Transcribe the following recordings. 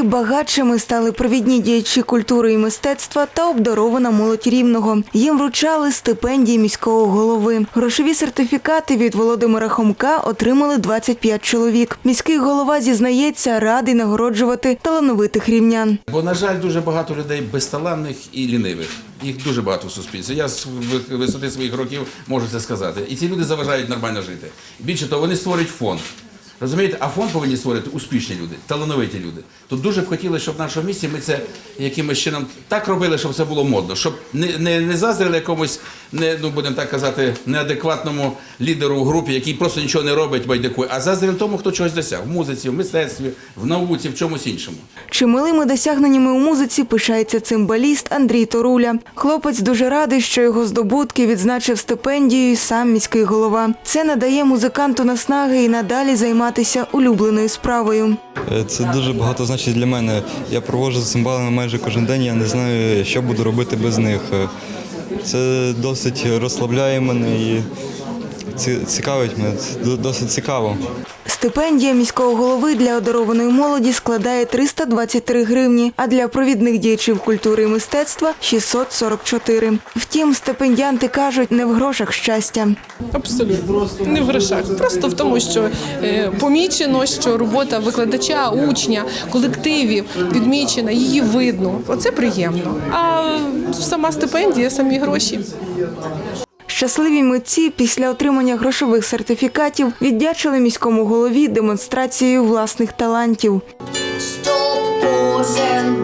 Наскільки багатшими стали провідні діячі культури і мистецтва та обдарована молодь рівного. Їм вручали стипендії міського голови. Грошові сертифікати від Володимира Хомка отримали 25 чоловік. Міський голова зізнається, радий нагороджувати талановитих рівнян. Бо, на жаль, дуже багато людей безталанних і лінивих. Їх дуже багато в суспільстві. Я з ви- висоти своїх років можу це сказати. І ці люди заважають нормально жити. Більше того, вони створюють фонд. Розумієте, а фонд повинні створити успішні люди, талановиті люди. Тут дуже б хотіли, щоб в нашому місті ми це якимось чином так робили, щоб це було модно, щоб не, не, не заздрили якомусь, не, ну будемо так казати, неадекватному лідеру в групі, який просто нічого не робить, байдикує, а заздрили тому, хто чогось досяг в музиці, в мистецтві, в науці, в чомусь іншому. Чималими досягненнями у музиці пишається цимбаліст Андрій Торуля. Хлопець дуже радий, що його здобутки відзначив стипендією сам міський голова. Це надає музиканту наснаги і надалі займатися улюбленою справою. Е, Це дуже багато значить для мене. Я проводжу з цимбалами майже кожен день, я не знаю, що буду робити без них. Е, Це досить розслабляє мене і цікавить мене. До- досить цікаво. Стипендія міського голови для одарованої молоді складає 323 гривні, а для провідних діячів культури і мистецтва 644. Втім, стипендіанти кажуть, не в грошах щастя. Абсолютно не в грошах. Просто в тому, що е, помічено, що робота викладача, учня, колективів відмічена, її видно. Оце приємно. А сама стипендія, самі гроші. Щасливі митці після отримання грошових сертифікатів віддячили міському голові демонстрацією власних талантів. щоб кожен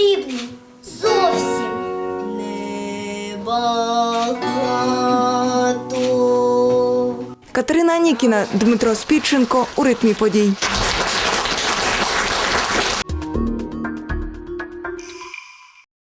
потрібно зовсім небагато. Катерина Нікіна, Дмитро Спідченко у ритмі подій.